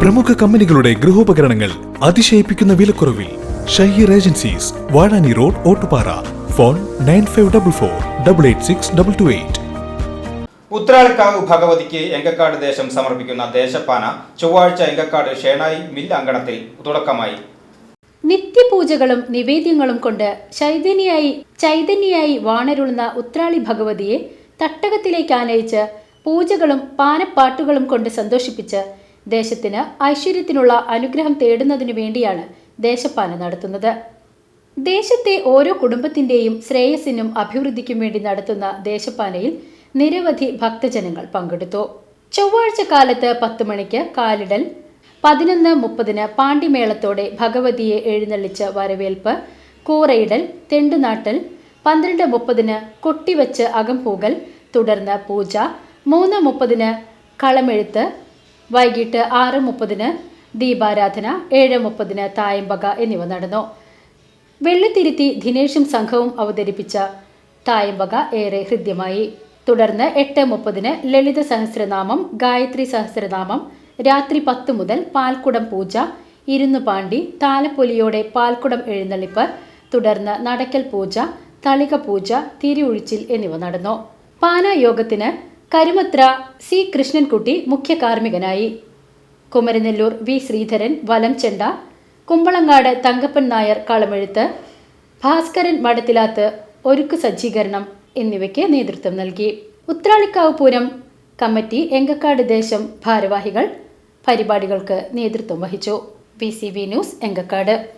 പ്രമുഖ കമ്പനികളുടെ ഗൃഹോപകരണങ്ങൾ അതിശയിപ്പിക്കുന്ന വിലക്കുറവിൽ Shaheer agencies Vazhani road Ottupara. Phone nine five double four double eight six double two eight. Uthralikkavu ഭഗവതിക്ക് Engakkad ദേശം സമർപ്പിക്കുന്ന ദേശപ്പാന ചൊവ്വാഴ്ച എങ്കക്കാട് ഷേണായി മിൽ അങ്കണത്തിൽ തുടക്കമായി. നിത്യപൂജകളും നിവേദ്യങ്ങളും കൊണ്ട് ചൈതന്യായി ചൈതന്യായി വാണരുളുന്ന ഉത്രാളി ഭഗവതിയെ തട്ടകത്തിലേക്ക് ആനയിച്ച് പൂജകളും പാനപ്പാട്ടുകളും കൊണ്ട് സന്തോഷിപ്പിച്ച് ദേശത്തിന് ഐശ്വര്യത്തിനുള്ള അനുഗ്രഹം തേടുന്നതിനു വേണ്ടിയാണ് ദേശപ്പാന നടത്തുന്നത്. ദേശത്തെ ഓരോ കുടുംബത്തിന്റെയും ശ്രേയസിനും അഭിവൃദ്ധിക്കും വേണ്ടി നടത്തുന്ന ദേശപ്പാനയിൽ നിരവധി ഭക്തജനങ്ങൾ പങ്കെടുത്തു. ചൊവ്വാഴ്ച കാലത്ത് പത്ത് മണിക്ക് കാലിടൽ പതിനൊന്ന് മുപ്പതിന് പാണ്ടിമേളത്തോടെ ഭഗവതിയെ എഴുന്നള്ളിച്ച് വരവേൽപ്പ് കൂറയിടൽ തെണ്ടുനാട്ടൽ പന്ത്രണ്ട് മുപ്പതിന് കൊട്ടിവച്ച് അകംപൂകൽ തുടർന്ന് പൂജ മൂന്ന് മുപ്പതിന് കളമെഴുത്ത് വൈകിട്ട് ആറ് മുപ്പതിന് ദീപാരാധന ഏഴ് മുപ്പതിന് തായമ്പക എന്നിവ നടന്നു. വെള്ളിത്തിരുത്തി ദിനേശും സംഘവും അവതരിപ്പിച്ച തായമ്പക ഏറെ ഹൃദ്യമായി. തുടർന്ന് എട്ട് മുപ്പതിന് ലളിത സഹസ്രനാമം ഗായത്രി സഹസ്രനാമം രാത്രി പത്ത് മുതൽ പാൽക്കുടം പൂജ ഇരുന്നുപാണ്ടി താലപ്പൊലിയോടെ പാൽക്കുടം എഴുന്നള്ളിപ്പ് തുടർന്ന് നടക്കൽ പൂജ തളിക പൂജ തിരിയൊഴിച്ചിൽ എന്നിവ നടന്നു. പാനായോഗത്തിന് കരുമത്ര സി. കൃഷ്ണൻകുട്ടി മുഖ്യ കാർമ്മികനായി. കുമരനെല്ലൂർ വി. ശ്രീധരൻ വലംചെണ്ട കുമ്പളങ്ങാട് തങ്കപ്പൻ നായർ കളമെഴുത്ത് ഭാസ്കരൻ മടത്തിലാത്ത് ഒരുക്ക് സജ്ജീകരണം എന്നിവയ്ക്ക് നേതൃത്വം നൽകി. ഉത്രാളിക്കാവ് പൂരം കമ്മിറ്റി എങ്കക്കാട് ദേശം ഭാരവാഹികൾ പരിപാടികൾക്ക് നേതൃത്വം വഹിച്ചു. V news Engakkad.